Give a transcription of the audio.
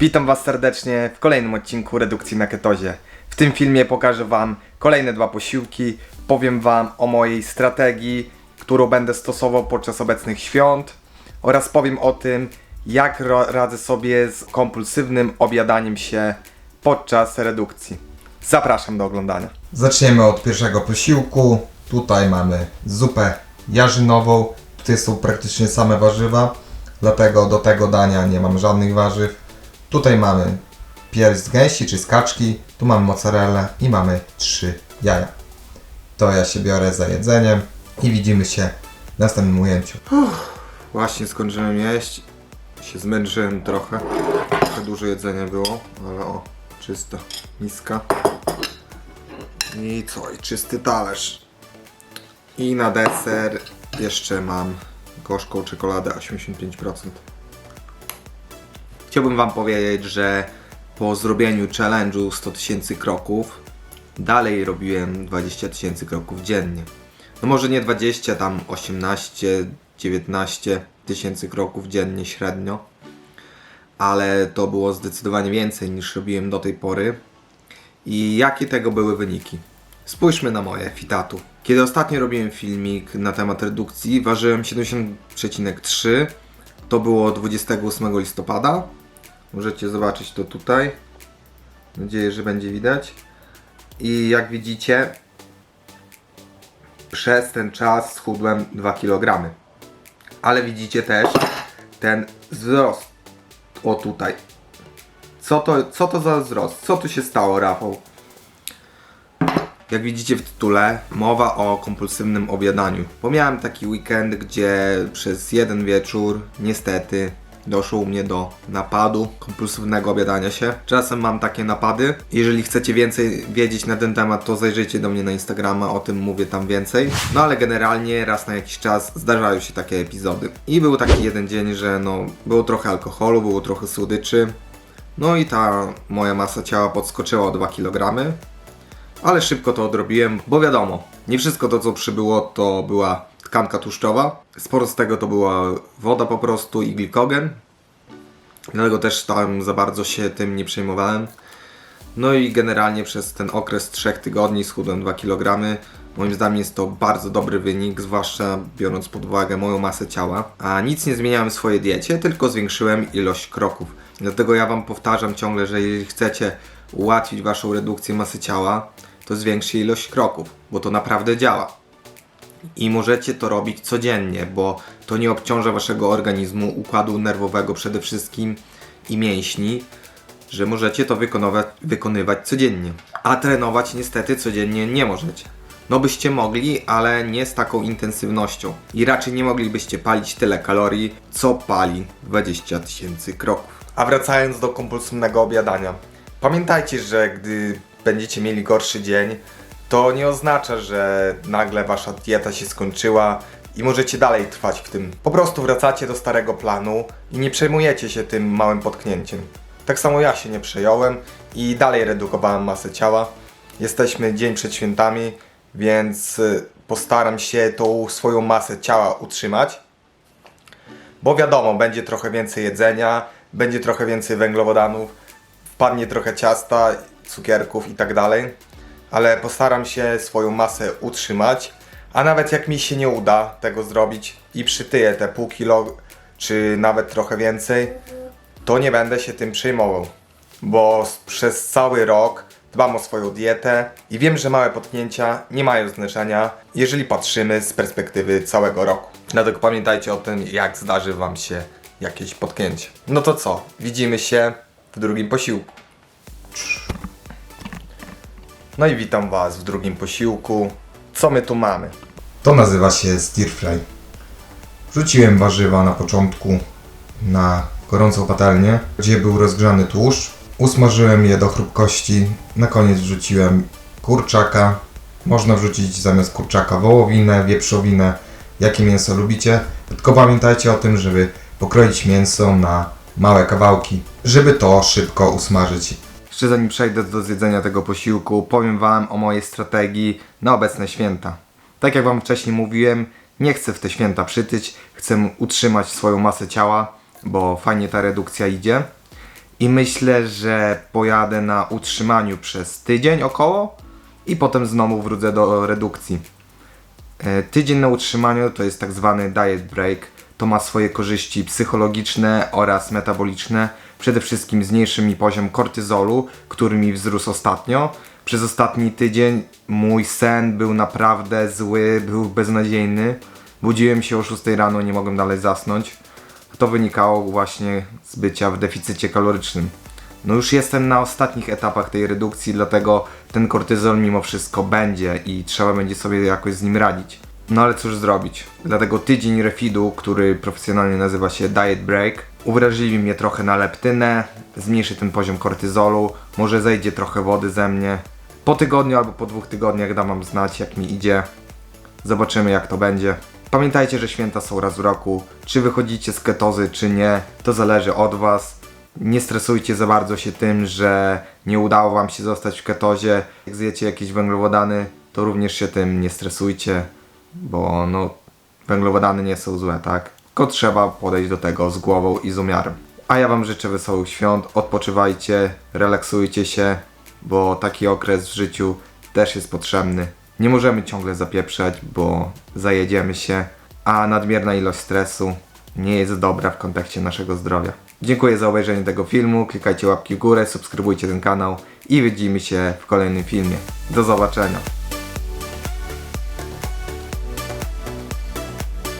Witam Was serdecznie w kolejnym odcinku Redukcji na Ketozie. W tym filmie pokażę Wam kolejne dwa posiłki, powiem Wam o mojej strategii, którą będę stosował podczas obecnych świąt oraz powiem o tym, jak radzę sobie z kompulsywnym obiadaniem się podczas redukcji. Zapraszam do oglądania. Zaczniemy od pierwszego posiłku. Tutaj mamy zupę jarzynową. Tutaj są praktycznie same warzywa, dlatego do tego dania nie mam żadnych warzyw. Tutaj mamy pierś z gęsi czy z kaczki, tu mamy mozzarellę i mamy trzy jaja. To ja się biorę za jedzeniem i widzimy się w następnym ujęciu. Właśnie skończyłem jeść, się zmęczyłem trochę, trochę dużo jedzenia było, ale o, czysta miska. I co, i czysty talerz. I na deser jeszcze mam gorzką czekoladę 85%. Chciałbym Wam powiedzieć, że po zrobieniu challenge'u 100 tysięcy kroków dalej robiłem 20 tysięcy kroków dziennie. No może nie 20, tam 18, 19 tysięcy kroków dziennie średnio, ale to było zdecydowanie więcej niż robiłem do tej pory. I jakie tego były wyniki? Spójrzmy na moje fitatu. Kiedy ostatnio robiłem filmik na temat redukcji, ważyłem 70,3. To było 28 listopada. Możecie zobaczyć to tutaj. Mam nadzieję, że będzie widać. I jak widzicie, przez ten czas schudłem 2 kg. Ale widzicie też ten wzrost. O tutaj. Co to, co to za wzrost? Co tu się stało, Rafał? Jak widzicie w tytule, mowa o kompulsywnym obiadaniu. Bo miałem taki weekend, gdzie przez jeden wieczór, niestety, doszło u mnie do napadu kompulsywnego obiadania się. Czasem mam takie napady. Jeżeli chcecie więcej wiedzieć na ten temat, to zajrzyjcie do mnie na Instagrama, o tym mówię tam więcej. No ale generalnie raz na jakiś czas zdarzają się takie epizody. I był taki jeden dzień, że no, było trochę alkoholu, było trochę słodyczy. No i ta moja masa ciała podskoczyła o 2 kg ale szybko to odrobiłem, bo wiadomo, nie wszystko to co przybyło to była tkanka tłuszczowa. Sporo z tego to była woda po prostu i glikogen. Dlatego też tam za bardzo się tym nie przejmowałem. No i generalnie przez ten okres 3 tygodni schudłem 2 kg. Moim zdaniem jest to bardzo dobry wynik, zwłaszcza biorąc pod uwagę moją masę ciała. A nic nie zmieniałem w swojej diecie, tylko zwiększyłem ilość kroków. Dlatego ja Wam powtarzam ciągle, że jeżeli chcecie ułatwić Waszą redukcję masy ciała, to zwiększcie ilość kroków, bo to naprawdę działa. I możecie to robić codziennie, bo to nie obciąża Waszego organizmu, układu nerwowego przede wszystkim i mięśni, że możecie to wykonywać, codziennie. A trenować niestety codziennie nie możecie. No byście mogli, ale nie z taką intensywnością. I raczej nie moglibyście palić tyle kalorii, co pali 20 tysięcy kroków. A wracając do kompulsywnego obiadania. Pamiętajcie, że gdy będziecie mieli gorszy dzień, to nie oznacza, że nagle wasza dieta się skończyła i możecie dalej trwać w tym. Po prostu wracacie do starego planu i nie przejmujecie się tym małym potknięciem. Tak samo ja się nie przejąłem i dalej redukowałem masę ciała. Jesteśmy dzień przed świętami, więc y, postaram się tą swoją masę ciała utrzymać. Bo wiadomo, będzie trochę więcej jedzenia, będzie trochę więcej węglowodanów, wpadnie trochę ciasta, cukierków i tak dalej, ale postaram się swoją masę utrzymać, a nawet jak mi się nie uda tego zrobić i przytyję te pół kilo, czy nawet trochę więcej, to nie będę się tym przejmował, bo przez cały rok dbam o swoją dietę i wiem, że małe potknięcia nie mają znaczenia, jeżeli patrzymy z perspektywy całego roku. Dlatego pamiętajcie o tym, jak zdarzy Wam się jakieś potknięcie. No to co? Widzimy się w drugim posiłku. No i witam Was w drugim posiłku. Co my tu mamy? To nazywa się stir fry. Wrzuciłem warzywa na początku na gorącą patelnię, gdzie był rozgrzany tłuszcz. Usmażyłem je do chrupkości. Na koniec wrzuciłem kurczaka. Można wrzucić zamiast kurczaka wołowinę, wieprzowinę, jakie mięso lubicie. Tylko pamiętajcie o tym, żeby pokroić mięso na małe kawałki, żeby to szybko usmażyć. Jeszcze zanim przejdę do zjedzenia tego posiłku, powiem Wam o mojej strategii na obecne święta. Tak jak Wam wcześniej mówiłem, nie chcę w te święta przytyć, chcę utrzymać swoją masę ciała, bo fajnie ta redukcja idzie. I myślę, że pojadę na utrzymaniu przez tydzień około i potem znowu wrócę do redukcji. E, Tydzień na utrzymaniu to jest tak zwany diet break. To ma swoje korzyści psychologiczne oraz metaboliczne. Przede wszystkim zmniejszy mi poziom kortyzolu, który mi wzrósł ostatnio. Przez ostatni tydzień mój sen był naprawdę zły, był beznadziejny. Budziłem się o 6 rano, nie mogłem dalej zasnąć. To wynikało właśnie z bycia w deficycie kalorycznym. No już jestem na ostatnich etapach tej redukcji, dlatego ten kortyzol mimo wszystko będzie i trzeba będzie sobie jakoś z nim radzić. No ale cóż zrobić. Dlatego tydzień refidu, który profesjonalnie nazywa się Diet Break, uwrażliwi mnie trochę na leptynę, zmniejszy ten poziom kortyzolu, może zejdzie trochę wody ze mnie. Po tygodniu albo po dwóch tygodniach dam wam znać jak mi idzie. Zobaczymy jak to będzie. Pamiętajcie, że święta są raz w roku. Czy wychodzicie z ketozy, czy nie, to zależy od Was. Nie stresujcie za bardzo się tym, że nie udało Wam się zostać w ketozie. Jak zjecie jakieś węglowodany, to również się tym nie stresujcie, bo no, węglowodany nie są złe, tak? Tylko trzeba podejść do tego z głową i z umiarem. A ja Wam życzę wesołych świąt, odpoczywajcie, relaksujcie się, bo taki okres w życiu też jest potrzebny. Nie możemy ciągle zapieprzać, bo zajedziemy się, a nadmierna ilość stresu nie jest dobra w kontekście naszego zdrowia. Dziękuję za obejrzenie tego filmu, klikajcie łapki w górę, subskrybujcie ten kanał i widzimy się w kolejnym filmie. Do zobaczenia.